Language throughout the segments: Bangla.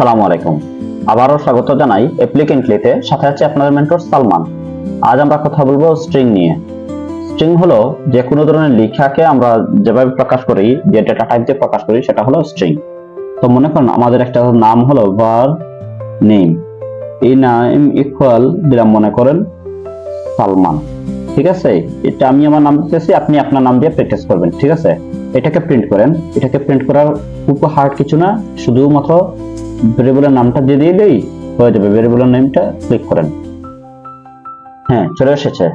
সালামু আলাইকুম। আবারও স্বাগত জানাই অ্যাপ্লিকেন্টলিতে সাথে আছে আপনাদের মেন্টর সালমান। আজ আমরা কথা বলব স্ট্রিং নিয়ে। স্ট্রিং হলো যে কোনো ধরনের লেখাকে আমরা যেভাবে প্রকাশ করি, যে ডেটা টাইপ দিয়ে প্রকাশ করি, সেটা হলো স্ট্রিং তো মনে করুন, আমাদের একটা নাম হলো var নেম এই নাম ইকুয়াল দিলাম মনে করেন সালমান। ঠিক আছে? এটা আমি আমার নাম দিতেছি, আপনি আপনার নাম দিয়ে প্র্যাকটিস করবেন। ঠিক আছে? এটাকে প্রিন্ট করেন। এটাকে প্রিন্ট করার খুব হার্ড কিছু না, শুধুমাত্র ভেরিয়েবলের নামটা দিয়ে দিলেই হয়ে যাবে ভেরিয়েবলের নেমটা ক্লিক করেন। হ্যাঁ চলে এসেছে।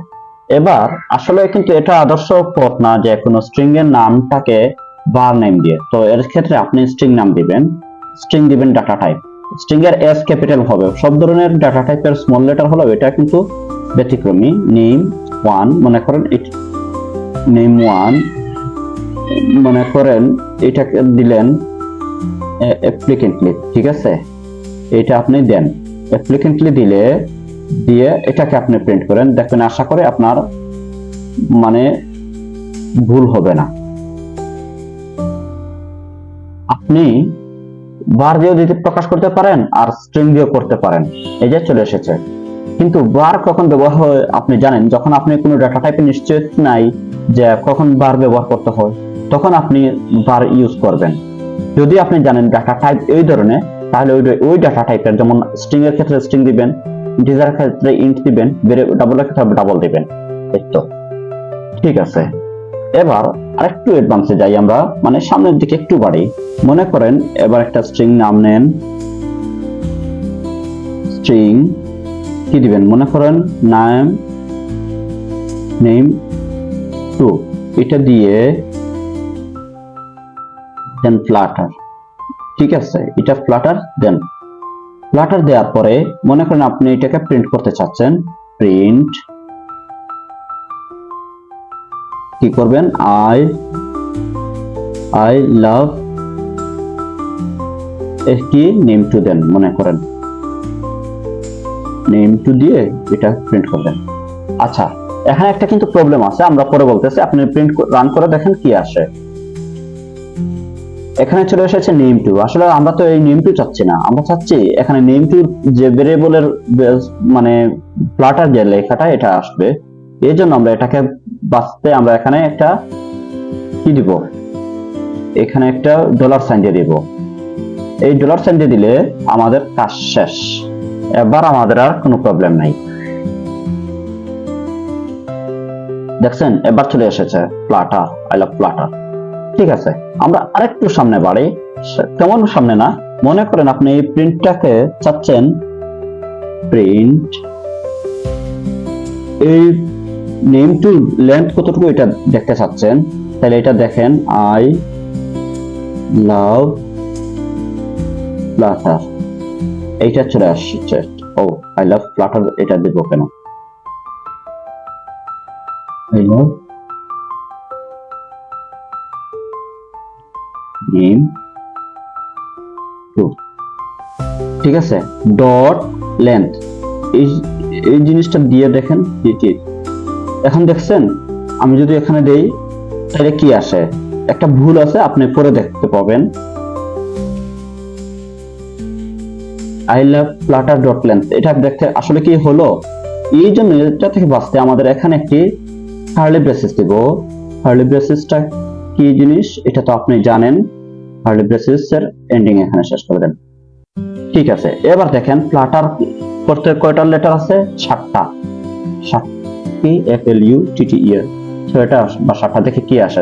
এবার, আসলে কিন্তু এটা আদর্শ পথ না যে কোনো স্ট্রিং এর নামটাকে বার নেম দিয়ে। তো এর ক্ষেত্রে আপনি স্ট্রিং নাম দিবেন। স্ট্রিং দিবেন ডাটা টাইপ স্ট্রিং এর এস ক্যাপিটাল হবে। সব ধরনের ডাটা টাইপের স্মল লেটার হলো এটা কিন্তু ব্যতিক্রমী। নেম ওয়ান মনে করেন নেম ওয়ান মনে করেন এটাকে দিলেন অ্যাপ্লিকেন্টলি ঠিক আছে? এটা আপনি দেন। অ্যাপ্লিকেন্টলি দিলে, দিয়ে এটাকে আপনি প্রিন্ট করেন। দেখবেন আশা করে আপনার মানে ভুল হবে না। আপনি বার দিতে, প্রকাশ করতে পারেন আর স্ট্রিং দিয়েও করতে পারেন। এই যে চলে এসেছে। কিন্তু বার কখন ব্যবহার হয়, আপনি জানেন, যখন আপনি কোনো ডাটা টাইপে নিশ্চিত নাই যে কখন বার ব্যবহার করতে হয়, তখন আপনি বার ইউজ করবেন। যদি আপনি জানেন ডাটা টাইপ এই ধরনের, তাহলে ওই ওই ডাটা টাইপের যেমন স্ট্রিং এর ক্ষেত্রে স্ট্রিং দিবেন ইন্টিজার ক্ষেত্রে ইন্ট দিবেন ডাবল এর ক্ষেত্রে ডাবল দিবেন। এই তো। ঠিক আছে। এবার আরেকটু অ্যাডভান্সে যাই আমরা। মানে সামনের দিকে একটু বাড়ি। মনে করেন এবার একটা স্ট্রিং নাম নেন। স্ট্রিং কি দিবেন? মনে করেন নাম নেম টু এটা দিয়ে দেন ফ্লাটার ঠিক আছে, এটা ফ্লাটার দেন ফ্লাটার দেওয়ার পরে মনে করেন আপনি এটাকে প্রিন্ট করতে চাচ্ছেন প্রিন্ট কি করবেন? আই আই লাভ কি নেম টু দেন মনে করেন। নেম টু দিয়ে এটা প্রিন্ট করবেন। আচ্ছা এখানে একটা কিন্তু প্রবলেম আছে, আমরা পরে বলতেছি, আপনি প্রিন্ট রান করে দেখেন কি আসে। এখানে চলে এসেছে নেম টু আসলে আমরা তো এই নেম টু চাচ্ছি না। আমরা চাচ্ছি এখানে নেম টু যে ভেরিয়েবলের মানে ফ্লাটার যে লেখাটা, এটা আসবে। এই জন্য আমরা এটাকে বাঁচতে আমরা এখানে একটা কি দিব? এখানে একটা ডলার সাইন দিয়ে দিব। এই ডলার সাইন দিয়ে দিলে আমাদের কাজ শেষ। এবার আমাদের আর কোনো প্রবলেম নাই। দেখছেন? এবার চলে এসেছে প্লাটার আই লাভ ফ্লাটার ঠিক আছে, আমরা আরেকটু সামনে বাড়ি। তেমন সামনে না, মনে করেন আপনি এই প্রিন্টটাকে চাচ্ছেন। প্রিন্ট এই নেম টু লেন্থ কতটুকু এটা দেখতে চাচ্ছেন? তাহলে এটা দেখেন আই লাভ ফ্লাটার এইটা চলে আসছে। ও আই লাভ ফ্লাটার এটা দেবো কেন? I love name two. ঠিক আছে? Dot length. এই এই জিনিসটা দিয়ে দেখেন কি এখন দেখছেন, আমি যদি এখানে দেই, তাহলে কি আসে? একটা ভুল আছে, আপনি পরে দেখতে পাবেন। I love Flutter dot length এটা দেখতে আসলে কি হলো? এই জন্য এটা থেকে বাঁচতে আমাদের এখানে একটি হার্লি ব্রেসিস দিব। হার্লি ব্রেসিসটা কি জিনিস? এটা তো আপনি জানেন। হার্লি ব্রেসিস এর এন্ডিং এখানে শেষ করে ঠিক আছে, এবার দেখেন ফ্লাটার করতে কয়টা লেটার আছে? সাতটা। সাত কি? এফ এল ইউ টি টি ই ছয়টা বা সাতটা দেখে কি আসে?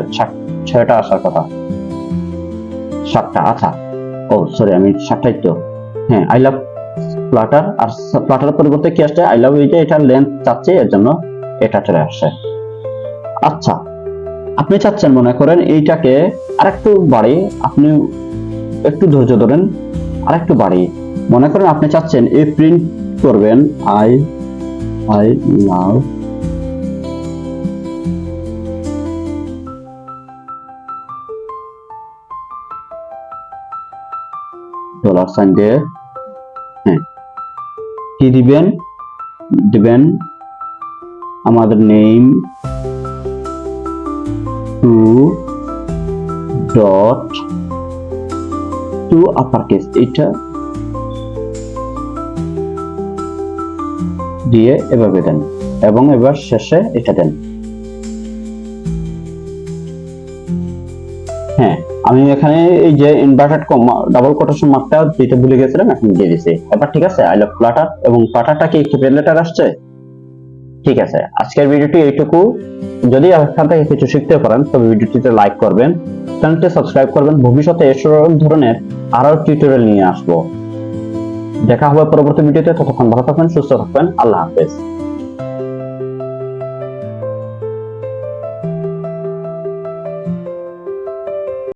ছয়টা আসার কথা। সাতটা আচ্ছা। ও সরি আমি সাতটাই তো। হ্যাঁ আই লাভ ফ্লাটার আর ফ্লাটার পরিবর্তে কি আসছে? আই লাভ এইটা এটা লেন্থ চাচ্ছে, এর জন্য এটা চলে আসছে। আচ্ছা আপনি চাচ্ছেন মনে করেন এইটাকে আরেকটু বাড়ি, আপনি একটু ধৈর্য ধরেন, আরেকটু বাড়ি। মনে করেন আপনি চাচ্ছেন এই প্রিন্ট করবেন I I love dollar sign দিয়ে হ্যাঁ। কি দিবেন? দিবেন আমাদের name dot to upper case দিয়ে এভাবে দেন, এবং এবার শেষে এটা দেন। হ্যাঁ আমি এখানে এই যে ইনভার্টেড ডাবল কোটেশন মার্কটা দিতে ভুলে গেছিলাম, এখন দিয়ে দিছি। এবার ঠিক আছে আই লাভ ফ্লাটার এবং ফ্লাটারটা কি ক্যাপিটাল লেটার আসছে? ঠিক আছে। আজকের ভিডিওটি এইটুকু। যদি এখান থেকে কিছু শিখতে পারেন, তবে ভিডিওটিতে লাইক করবেন চ্যানেলটি সাবস্ক্রাইব করবেন। ভবিষ্যতে এসব ধরনের আরও টিউটোরিয়াল নিয়ে আসব। দেখা হবে পরবর্তী ভিডিওতে। ততক্ষণ ভালো থাকবেন, সুস্থ থাকবেন। আল্লাহ হাফেজ।